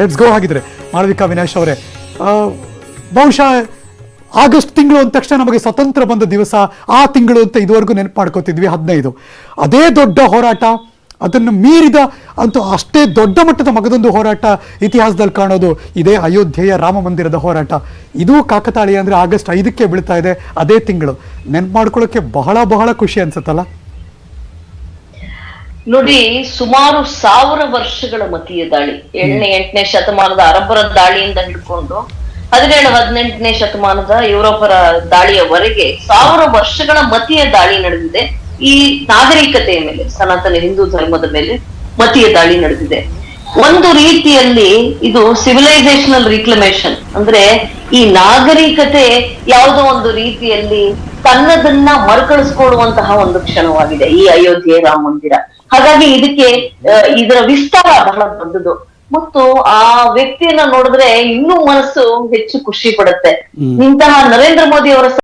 Let's go ಆಗಿದ್ರೆ ಮಾಳವಿಕಾ ವಿನಾಶ್ ಅವರೇ. ಬಹುಶಃ ಆಗಸ್ಟ್ ತಿಂಗಳು ಅಂದ ತಕ್ಷಣ ನಮಗೆ ಸ್ವತಂತ್ರ ಬಂದ ದಿವಸ ಆ ತಿಂಗಳು ಅಂತ ಇದುವರೆಗೂ ನೆನಪು ಮಾಡ್ಕೋತಿದ್ವಿ ಹದಿನೈದು. ಅದೇ ದೊಡ್ಡ ಹೋರಾಟ, ಅದನ್ನು ಮೀರಿದ ಅಂತೂ ಅಷ್ಟೇ ದೊಡ್ಡ ಮಟ್ಟದ ಮಗದೊಂದು ಹೋರಾಟ ಇತಿಹಾಸದಲ್ಲಿ ಕಾಣೋದು. ಇದೇ ಅಯೋಧ್ಯೆಯ ರಾಮ ಮಂದಿರದ ಹೋರಾಟ. ಇದು ಕಾಕತಾಳಿ ಅಂದರೆ ಆಗಸ್ಟ್ ಐದಕ್ಕೆ ಬೀಳ್ತಾ ಇದೆ, ಅದೇ ತಿಂಗಳು. ನೆನ್ಪು ಮಾಡ್ಕೊಳ್ಳೋಕ್ಕೆ ಬಹಳ ಬಹಳ ಖುಷಿ ಅನ್ಸುತ್ತಲ್ಲ? ನೋಡಿ ಸುಮಾರು ಸಾವಿರ ವರ್ಷಗಳ ಮತೀಯ ದಾಳಿ. ಏಳನೇ ಎಂಟನೇ ಶತಮಾನದ ಅರಬ್ಬರ ದಾಳಿಯಿಂದ ಹಿಡ್ಕೊಂಡು ಹದಿನೇಳು ಹದಿನೆಂಟನೇ ಶತಮಾನದ ಯುರೋಪರ ದಾಳಿಯವರೆಗೆ ಸಾವಿರ ವರ್ಷಗಳ ಮತೀಯ ದಾಳಿ ನಡೆದಿದೆ. ಈ ನಾಗರಿಕತೆಯ ಮೇಲೆ ಸನಾತನ ಹಿಂದೂ ಧರ್ಮದ ಮೇಲೆ ಮತೀಯ ದಾಳಿ ನಡೆದಿದೆ. ಒಂದು ರೀತಿಯಲ್ಲಿ ಇದು ಸಿವಿಲೈಸೇಷನಲ್ ರಿಕ್ಲಮೇಷನ್ ಅಂದ್ರೆ ಈ ನಾಗರಿಕತೆ ಯಾವುದೋ ಒಂದು ರೀತಿಯಲ್ಲಿ ತನ್ನದನ್ನ ಮರುಕಳಿಸ್ಕೊಳ್ಳುವಂತಹ ಒಂದು ಕ್ಷಣವಾಗಿದೆ. ಈ ಅಯೋಧ್ಯೆ ರಾಮ ಮಂದಿರ. ಹಾಗಾಗಿ ಇದಕ್ಕೆ ಇದರ ವಿಸ್ತಾರ ಬಹಳ ದೊಡ್ಡದು. ಮತ್ತು ಆ ವ್ಯಕ್ತಿಯನ್ನ ನೋಡಿದ್ರೆ ಇನ್ನೂ ಮನಸ್ಸು ಹೆಚ್ಚು ಖುಷಿ ಪಡುತ್ತೆ. ಇಂತಹ ನರೇಂದ್ರ ಮೋದಿ ಅವರ